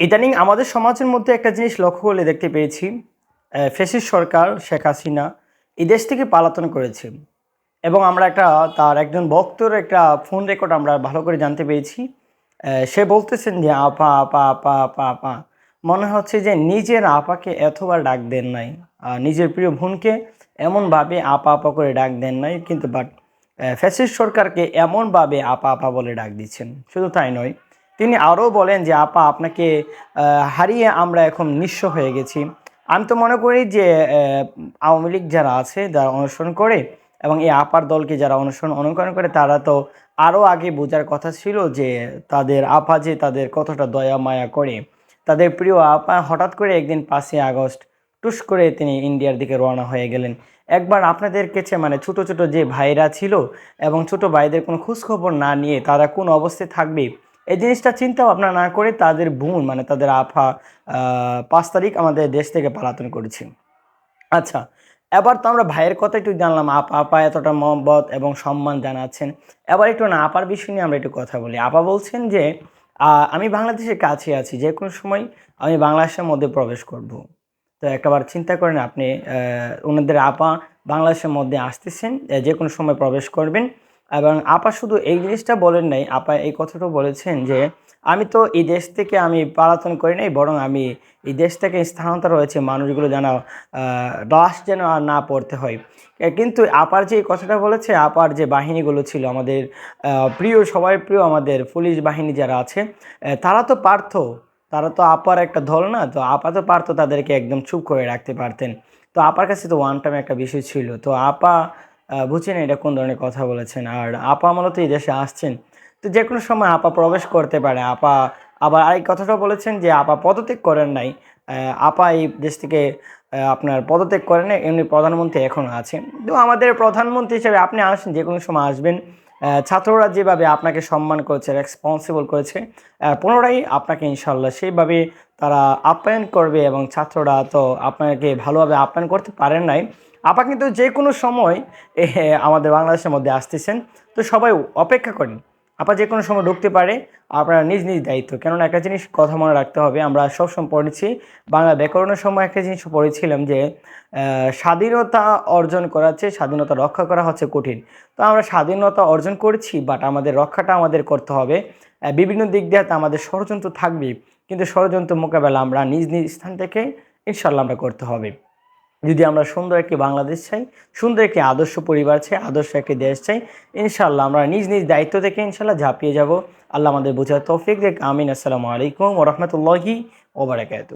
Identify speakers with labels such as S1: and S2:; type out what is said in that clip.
S1: ইদানিং আমাদের সমাজের মধ্যে একটা জিনিস লক্ষ্য করলে দেখতে পেয়েছি ফেসিস সরকার শেখ হাসিনা এই দেশ থেকে পালাতন করেছে। এবং আমরা একটা তার একজন বক্তর একটা ফোন রেকর্ড আমরা ভালো করে জানতে আহ, সে বলতেছেন যে আপা আপা আপা আপা আপা। মনে হচ্ছে যে নিজের আপাকে এতবার ডাক দেন নাই। নিজের প্রিয় বোনকে এমনভাবে আপা আপা করে ডাক দেন নাই কিন্তু বাট ফ্যাসিস্ট সরকারকে এমনভাবে আপা আপা বলে ডাক দিচ্ছেন। শুধু তাই নয় তিনি আরও বলেন যে, আপা, আপনাকে হারিয়ে আমরা এখন নিঃস্ব হয়ে গেছি। আমি তো মনে করি যে আওয়ামী লীগ যারা আছে, যারা অনুসরণ করে এবং এই আপার দলকে যারা অনুসরণ অনুকরণ করে, তারা তো আরও আগে বোঝার কথা ছিল যে, তাদের আপা যে তাদের কতটা দয়া, মায়া করে। তাদের প্রিয় আপা হঠাৎ করে একদিন পাঁচই আগস্ট টুস করে তিনি ইন্ডিয়ার দিকে রওনা হয়ে গেলেন। একবার আপনাদের কাছে মানে ছোট ছোট যে ভাইরা ছিল এবং ছোট ভাইদের কোনো খোঁজখবর না নিয়ে তারা কোন অবস্থায় থাকবে এই জিনিসটা চিন্তা ভাবনা না করে তাদের বোন মানে তাদের আফা পাঁচ তারিখ আমাদের দেশ থেকে পালাতন করেছে। আচ্ছা এবার তো আমরা ভাইয়ের কথা একটু জানলাম, আপা আপা এতটা মহব্বত এবং সম্মান জানাচ্ছেন। এবার একটু না, আপার বিষয় নিয়ে আমরা একটু কথা বলি। আপা বলছেন যে আমি বাংলাদেশের কাছে আছি, যে কোনো সময় আমি বাংলাদেশের মধ্যে প্রবেশ করব। তো একবার চিন্তা করেন আপনি ওনাদের আপা বাংলাদেশের মধ্যে আসতেছেন, যে কোনো সময় প্রবেশ করবেন। এবং আপা শুধু এই জিনিসটা বলেন নাই, আপা এই কথাটাও বলেছেন যে, আমি তো এই দেশ থেকে আমি পালাতন করি নাই, বরং আমি এই দেশ থেকে স্থানান্তর হয়েছে, মানুষগুলো যেন লাশ যেন আর না পড়তে হয়। কিন্তু আপার যে কথাটা বলেছে, আপার যে বাহিনীগুলো ছিল আমাদের প্রিয়, সবাই প্রিয় আমাদের পুলিশ বাহিনী যারা আছে তারা তো পারত তারা তো আপার একটা দল না, তো আপা তো পারতো তাদেরকে একদম চুপ করে রাখতে পারতেন। তো আপার কাছে তো ওয়ান টাইম একটা বিষয় ছিল, তো আপা আহ, বুঝছেন এটা কোন ধরনের কথা বলেছেন। আর আপা মূলত এই দেশে আসছেন। তো যে কোনো সময় আপা প্রবেশ করতে পারে। আপা আবার আরেক কথাটা বলেছেন যে আপা পদত্যাগ করেন নাই। আপা এই দেশ থেকে আপনার পদত্যাগ করেন এমনি প্রধানমন্ত্রী এখনও আছেন। তো আমাদের প্রধানমন্ত্রী হিসেবে আপনি আসেন যে কোনো সময় আসবেন। ছাত্ররা যেভাবে আপনাকে সম্মান করেছে রেসপন্সিবল করেছে পুনরায় আপনাকে ইনশাল্লাহ সেইভাবে তারা আপ্যায়ন করবে এবং ছাত্ররা তো আপনাকে ভালোভাবে আপ্যায়ন করতে পারেন নাই। আপা কিন্তু যে কোনো সময় আমাদের বাংলাদেশের মধ্যে আসতেছেন, তো সবাই অপেক্ষা করেন। আপা যে কোনো সময় ঢুকতে পারে, আপনারা নিজ নিজ দায়িত্ব। কেননা একটা জিনিস কথা মনে রাখতে হবে, আমরা সবসময় পড়েছি, বাংলা ব্যাকরণের সময় একটা জিনিস পড়েছিলাম যে স্বাধীনতা অর্জন করার চেয়ে স্বাধীনতা রক্ষা করা হচ্ছে কঠিন। তো আমরা স্বাধীনতা অর্জন করেছি বাট আমাদের রক্ষাটা আমাদের করতে হবে। বিভিন্ন দিক দিয়ে আমাদের ষড়যন্ত্র থাকবে কিন্তু ষড়যন্ত্র মোকাবেলা আমরা নিজ নিজ স্থান থেকে ইনশাল্লাহ আমরা করতে হবে। যদি আমরা সুন্দর একটি বাংলাদেশ চাই, সুন্দর একটি আদর্শ পরিবার চাই, আদর্শ একটি দেশ চাই ইনশাল্লাহ আমরা নিজ নিজ দায়িত্ব থেকে ইনশাল্লাহ ঝাঁপিয়ে যাব। আল্লাহ আমাদের বোঝার তৌফিক দেখ, আমিন। আসসালামু আলাইকুম ওরহমতুল্লাহি ওবরাকাত